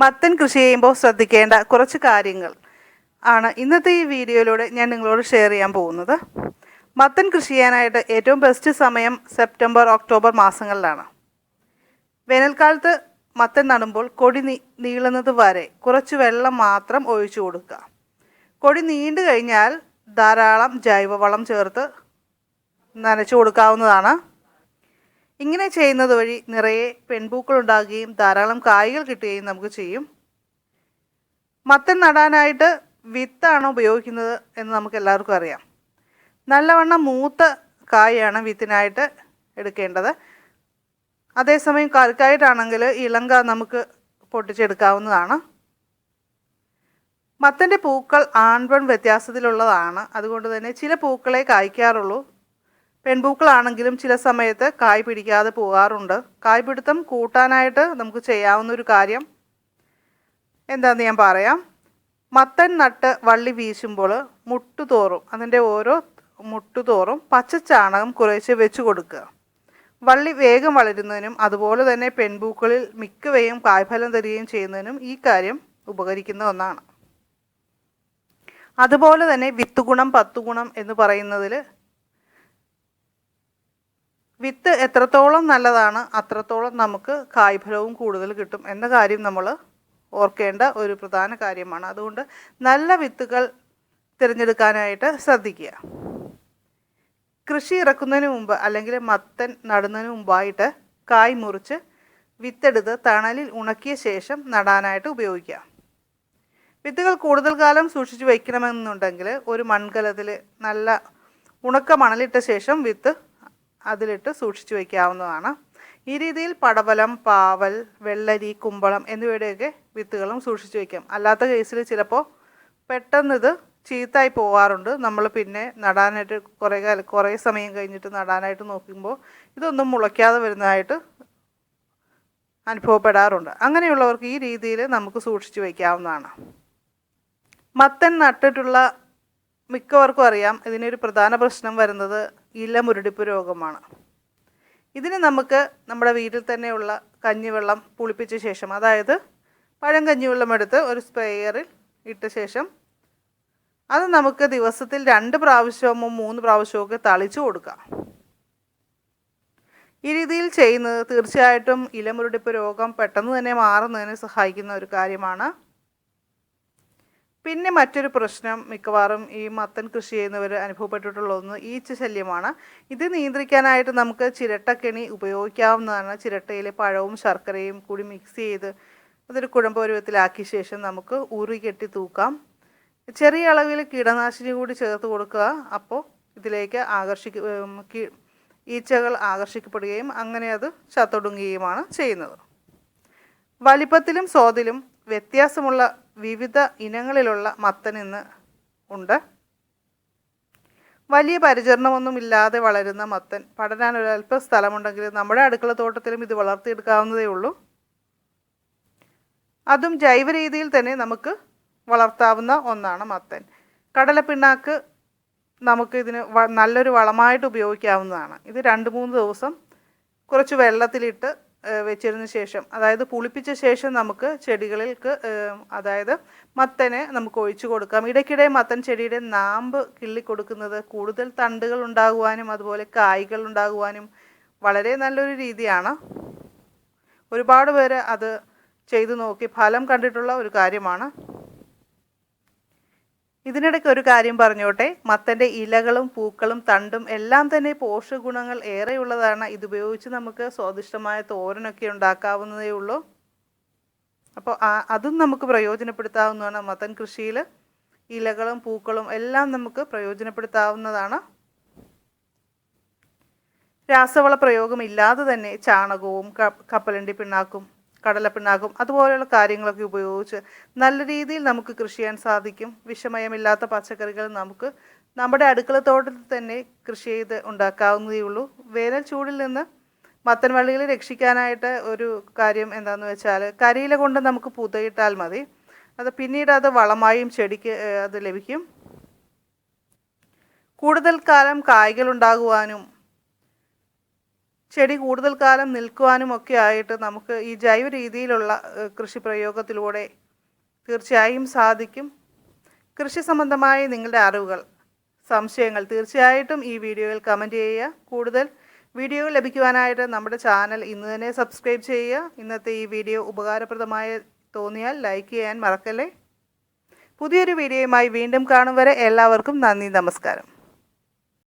മത്തൻ കൃഷി ചെയ്യുമ്പോൾ ശ്രദ്ധിക്കേണ്ട കുറച്ച് കാര്യങ്ങൾ ആണ് ഇന്നത്തെ ഈ വീഡിയോയിലൂടെ ഞാൻ നിങ്ങളോട് ഷെയർ ചെയ്യാൻ പോകുന്നത്. മത്തൻ കൃഷി ചെയ്യാനായിട്ട് ഏറ്റവും ബെസ്റ്റ് സമയം സെപ്റ്റംബർ ഒക്ടോബർ മാസങ്ങളിലാണ്. വേനൽക്കാലത്ത് മത്തൻ നടുമ്പോൾ കൊടി നീളുന്നത് വരെ കുറച്ച് വെള്ളം മാത്രം ഒഴിച്ചു കൊടുക്കുക. കൊടി നീണ്ടു കഴിഞ്ഞാൽ ധാരാളം ജൈവവളം ചേർത്ത് നനച്ചു കൊടുക്കാവുന്നതാണ്. ഇങ്ങനെ ചെയ്യുന്നത് വഴി നിറയെ പെൺപൂക്കൾ ഉണ്ടാകുകയും ധാരാളം കായ്കൾ കിട്ടുകയും നമുക്ക് ചെയ്യും. മത്തൻ നടാനായിട്ട് വിത്താണ് ഉപയോഗിക്കുന്നത് എന്ന് നമുക്ക് എല്ലാവർക്കും അറിയാം. നല്ലവണ്ണം മൂത്ത കായാണ് വിത്തിനായിട്ട് എടുക്കേണ്ടത്. അതേസമയം കറുക്കായിട്ടാണെങ്കിൽ ഇളങ്ക നമുക്ക് പൊട്ടിച്ചെടുക്കാവുന്നതാണ്. മത്തന്റെ പൂക്കൾ ആൺപെൺ വ്യത്യാസത്തിലുള്ളതാണ്. അതുകൊണ്ട് തന്നെ ചില പൂക്കളെ കായ്ക്കാറുള്ളൂ. പെൺപൂക്കളാണെങ്കിലും ചില സമയത്ത് കായ് പിടിക്കാതെ പോകാറുണ്ട്. കായ് പിടുത്തം കൂട്ടാനായിട്ട് നമുക്ക് ചെയ്യാവുന്ന ഒരു കാര്യം എന്താണെന്ന് ഞാൻ പറയാം. മത്തൻ നട്ട് വള്ളി വീശുമ്പോൾ മുട്ടുതോറും അതിന്റെ ഓരോ മുട്ടുതോറും പച്ചച്ചാണകം കുറേശ്ശെ വെച്ച് കൊടുക്കുക. വള്ളി വേഗം വളരുന്നതിനും അതുപോലെ തന്നെ പെൺപൂക്കളിൽ മിക്കവയും കായ്ഫലം തരികയും ചെയ്യുന്നതിനും ഈ കാര്യം ഉപകരിക്കുന്ന ഒന്നാണ്. അതുപോലെ തന്നെ വിത്തുഗുണം പത്തുഗുണം ഗുണം എന്ന് പറയുന്നതിൽ വിത്ത് എത്രത്തോളം നല്ലതാണ് അത്രത്തോളം നമുക്ക് കായ്ഫലവും കൂടുതൽ കിട്ടും എന്ന കാര്യം നമ്മൾ ഓർക്കേണ്ട ഒരു പ്രധാന കാര്യമാണ്. അതുകൊണ്ട് നല്ല വിത്തുകൾ തിരഞ്ഞെടുക്കാനായിട്ട് ശ്രദ്ധിക്കുക. കൃഷി ഇറക്കുന്നതിന് മുമ്പ് അല്ലെങ്കിൽ മത്തൻ നടുന്നതിന് മുമ്പായിട്ട് കായ് മുറിച്ച് വിത്തെടുത്ത് തണലിൽ ഉണക്കിയ ശേഷം നടാനായിട്ട് ഉപയോഗിക്കാം വിത്തുകൾ കൂടുതൽ കാലം സൂക്ഷിച്ചു വയ്ക്കണമെന്നുണ്ടെങ്കിൽ ഒരു മൺകലത്തിൽ നല്ല ഉണക്ക മണലിട്ട ശേഷം വിത്ത് അതിലിട്ട് സൂക്ഷിച്ചു വയ്ക്കാവുന്നതാണ്. ഈ രീതിയിൽ പടവലം പാവൽ വെള്ളരി കുമ്പളം എന്നിവയുടെയൊക്കെ വിത്തുകളും സൂക്ഷിച്ചു വയ്ക്കാം. അല്ലാത്ത കേസിൽ ചിലപ്പോൾ പെട്ടെന്ന് ഇത് ചീത്തായി പോകാറുണ്ട് നമ്മൾ പിന്നെ നടാനായിട്ട് കുറേ കാലം കുറേ സമയം കഴിഞ്ഞിട്ട് നടാനായിട്ട് നോക്കുമ്പോൾ ഇതൊന്നും മുളയ്ക്കാതെ വരുന്നതായിട്ട് അനുഭവപ്പെടാറുണ്ട്. അങ്ങനെയുള്ളവർക്ക് ഈ രീതിയിൽ നമുക്ക് സൂക്ഷിച്ചു വയ്ക്കാവുന്നതാണ്. മത്തൻ നട്ടിട്ടുള്ള മിക്കവർക്കും അറിയാം ഇതിനൊരു പ്രധാന പ്രശ്നം വരുന്നത് ഇല മുരടിപ്പ് രോഗമാണ്. ഇതിന് നമുക്ക് നമ്മുടെ വീട്ടിൽ തന്നെയുള്ള കഞ്ഞിവെള്ളം പുളിപ്പിച്ച ശേഷം അതായത് പഴം കഞ്ഞിവെള്ളം എടുത്ത് ഒരു സ്പ്രേയറിൽ ഇട്ട ശേഷം അത് നമുക്ക് ദിവസത്തിൽ രണ്ട് പ്രാവശ്യമോ മൂന്ന് പ്രാവശ്യമോ ഒക്കെ തളിച്ചു കൊടുക്കാം. ഈ രീതിയിൽ ചെയ്യുന്നത് തീർച്ചയായിട്ടും ഇലമുരടിപ്പ് രോഗം പെട്ടെന്ന് തന്നെ മാറുന്നതിന് സഹായിക്കുന്ന ഒരു കാര്യമാണ്. പിന്നെ മറ്റൊരു പ്രശ്നം മിക്കവാറും ഈ മത്തൻ കൃഷി ചെയ്യുന്നവർ അനുഭവപ്പെട്ടിട്ടുള്ള ഒന്ന് ഈച്ച ശല്യമാണ്. ഇത് നിയന്ത്രിക്കാനായിട്ട് നമുക്ക് ചിരട്ടക്കെണി ഉപയോഗിക്കാവുന്നതാണ്. ചിരട്ടയിലെ പഴവും ശർക്കരയും കൂടി മിക്സ് ചെയ്ത് അതൊരു കുഴമ്പരുവത്തിലാക്കിയ ശേഷം നമുക്ക് ഉറി കെട്ടി തൂക്കാം. ചെറിയ അളവിൽ കീടനാശിനി കൂടി ചേർത്ത് കൊടുക്കുക. അപ്പോൾ ഇതിലേക്ക് ആകർഷിക്ക ഈച്ചകൾ ആകർഷിക്കപ്പെടുകയും അങ്ങനെ അത് ചത്തൊടുങ്ങുകയുമാണ് ചെയ്യുന്നത്. വലിപ്പത്തിലും സ്വാദിലും വ്യത്യാസമുള്ള വിവിധ ഇനങ്ങളിലുള്ള മത്തൻ ഇന്ന് ഉണ്ട്. വലിയ പരിചരണമൊന്നുമില്ലാതെ വളരുന്ന മത്തൻ. പടരാൻ ഒരല്പ സ്ഥലമുണ്ടെങ്കിൽ നമ്മുടെ അടുക്കള തോട്ടത്തിലും ഇത് വളർത്തിയെടുക്കാവുന്നതേ ഉള്ളൂ. അതും ജൈവ രീതിയിൽ തന്നെ നമുക്ക് വളർത്താവുന്ന ഒന്നാണ് മത്തൻ. കടലപ്പിണ്ണാക്ക് നമുക്ക് ഇതിന് നല്ലൊരു വളമായിട്ട് ഉപയോഗിക്കാവുന്നതാണ്. ഇത് രണ്ട് മൂന്ന് ദിവസം കുറച്ച് വെള്ളത്തിലിട്ട് വെച്ചിരുന്ന ശേഷം അതായത് പുളിപ്പിച്ച ശേഷം നമുക്ക് ചെടികളിൽക്ക് അതായത് മത്തനെ നമുക്ക് ഒഴിച്ചു കൊടുക്കാം. ഇടയ്ക്കിടെ മത്തൻ ചെടിയുടെ നാമ്പ് കിള്ളി കൊടുക്കുന്നത് കൂടുതൽ തണ്ടുകൾ ഉണ്ടാകുവാനും അതുപോലെ കായ്കൾ ഉണ്ടാകുവാനും വളരെ നല്ലൊരു രീതിയാണ്. ഒരുപാട് പേര് അത് ചെയ്തു നോക്കി ഫലം കണ്ടിട്ടുള്ള ഒരു കാര്യമാണ്. ഇതിനിടയ്ക്ക് ഒരു കാര്യം പറഞ്ഞോട്ടെ? മത്തന്റെ ഇലകളും പൂക്കളും തണ്ടും എല്ലാം തന്നെ പോഷകഗുണങ്ങൾ ഏറെയുള്ളതാണ്. ഇതുപയോഗിച്ച് നമുക്ക് സ്വാദിഷ്ടമായ തോരനൊക്കെ ഉണ്ടാക്കാവുന്നതേ ഉള്ളൂ. അപ്പോൾ അതും നമുക്ക് പ്രയോജനപ്പെടുത്താവുന്നതാണ് മത്തൻ കൃഷിയിൽ. ഇലകളും പൂക്കളും എല്ലാം നമുക്ക് പ്രയോജനപ്പെടുത്താവുന്നതാണ്. രാസവള പ്രയോഗം ഇല്ലാതെ തന്നെ ചാണകവും കപ്പലണ്ടി പിണ്ണാക്കും കടലപ്പിണ്ണാക്കും. അതുപോലെയുള്ള കാര്യങ്ങളൊക്കെ ഉപയോഗിച്ച് നല്ല രീതിയിൽ നമുക്ക് കൃഷി ചെയ്യാൻ സാധിക്കും. വിഷമയമില്ലാത്ത പച്ചക്കറികൾ നമുക്ക് നമ്മുടെ അടുക്കള തോട്ടത്തിൽ തന്നെ കൃഷി ചെയ്ത് ഉണ്ടാക്കാവുന്നതേ ഉള്ളൂ. വേനൽ ചൂടിൽ നിന്ന് മത്തൻ വള്ളികളെ രക്ഷിക്കാനായിട്ട് ഒരു കാര്യം എന്താണെന്ന് വെച്ചാൽ കരിയില കൊണ്ട് നമുക്ക് പുതയിട്ടാൽ മതി. അത് പിന്നീട് അത് വളമായും ചെടിക്ക് അത് ലഭിക്കും. കൂടുതൽ കാലം കായ്കൾ ഉണ്ടാകുവാനും ചെടി കൂടുതൽ കാലം നിൽക്കുവാനും ഒക്കെ ആയിട്ട് നമുക്ക് ഈ ജൈവ രീതിയിലുള്ള കൃഷി പ്രയോഗത്തിലൂടെ തീർച്ചയായും സാധിക്കും. കൃഷി സംബന്ധമായ നിങ്ങളുടെ അറിവുകൾ സംശയങ്ങൾ തീർച്ചയായിട്ടും ഈ വീഡിയോയിൽ കമന്റ് ചെയ്യുക. കൂടുതൽ വീഡിയോ ലഭിക്കുവാനായിട്ട് നമ്മുടെ ചാനൽ ഇന്ന് തന്നെ സബ്സ്ക്രൈബ് ചെയ്യുക. ഇന്നത്തെ ഈ വീഡിയോ ഉപകാരപ്രദമായി തോന്നിയാൽ ലൈക്ക് ചെയ്യാൻ മറക്കല്ലേ. പുതിയൊരു വീഡിയോയുമായി വീണ്ടും കാണും വരെ എല്ലാവർക്കും നന്ദി നമസ്കാരം.